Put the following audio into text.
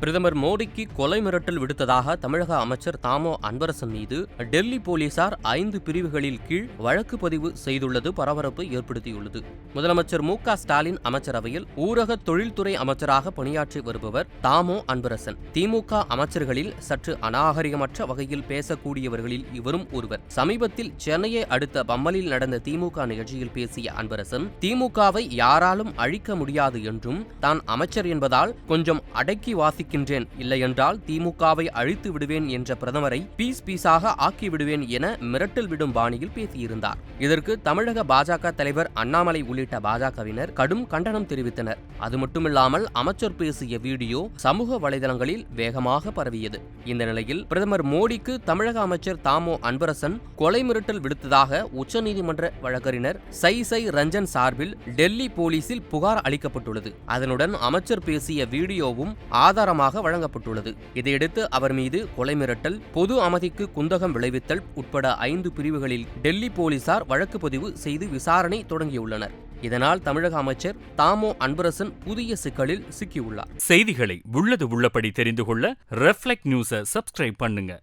பிரதமர் மோடிக்கு கொலை மிரட்டல் விடுத்ததாக தமிழக அமைச்சர் தாமோ அன்பரசன் மீது டெல்லி போலீசார் ஐந்து பிரிவுகளில் கீழ் வழக்கு பதிவு செய்துள்ளது பரபரப்பு ஏற்படுத்தியுள்ளது. முதலமைச்சர் மு க ஸ்டாலின் அமைச்சரவையில் ஊரக தொழில்துறை அமைச்சராக பணியாற்றி வருபவர் தாமோ அன்பரசன். திமுக அமைச்சர்களில் சற்று அநாகரிகமற்ற வகையில் பேசக்கூடியவர்களில் இவரும் ஒருவர். சமீபத்தில் சென்னையை அடுத்த பம்மலில் நடந்த திமுக நிகழ்ச்சியில் பேசிய அன்பரசன் திமுகவை யாராலும் அழிக்க முடியாது என்றும் தான் அமைச்சர் என்பதால் கொஞ்சம் அடக்கி வாசி இருக்கின்றேன். இல்லையென்றால் திமுகவை அழித்து விடுவேன் என்ற பிரதமரை பீஸ் பீஸாக ஆக்கிவிடுவேன் என மிரட்டல் விடும் பாணியில் பேசியிருந்தார். இதற்கு தமிழக பாஜக தலைவர் அண்ணாமலை உள்ளிட்ட பாஜகவினர் கடும் கண்டனம் தெரிவித்தனர். அது மட்டுமில்லாமல் அமைச்சர் பேசிய வீடியோ சமூக வலைதளங்களில் வேகமாக பரவியது. இந்த நிலையில் பிரதமர் மோடிக்கு தமிழக அமைச்சர் தாமோ அன்பரசன் கொலை மிரட்டல் விடுத்ததாக உச்சநீதிமன்ற வழக்கறிஞர் சை சை ரஞ்சன் சார்பில் டெல்லி போலீசில் புகார் அளிக்கப்பட்டுள்ளது. அதனுடன் அமைச்சர் பேசிய வீடியோவும் ஆதாரம் ஆதாரமாக வழங்கப்பட்டுள்ளது. இதையடுத்து அவர் மீது கொலை மிரட்டல் பொது அமைதிக்கு குந்தகம் விளைவித்தல் உட்பட ஐந்து பிரிவுகளில் டெல்லி போலீசார் வழக்கு பதிவு செய்து விசாரணை தொடங்கியுள்ளனர். இதனால் தமிழக அமைச்சர் தாமோ அன்பரசன் புதிய சிக்கலில் சிக்கியுள்ளார். செய்திகளை உள்ளது உள்ளபடி தெரிந்து கொள்ள ரெஃப்ளெக்ட் நியூஸை சப்ஸ்கிரைப் பண்ணுங்க.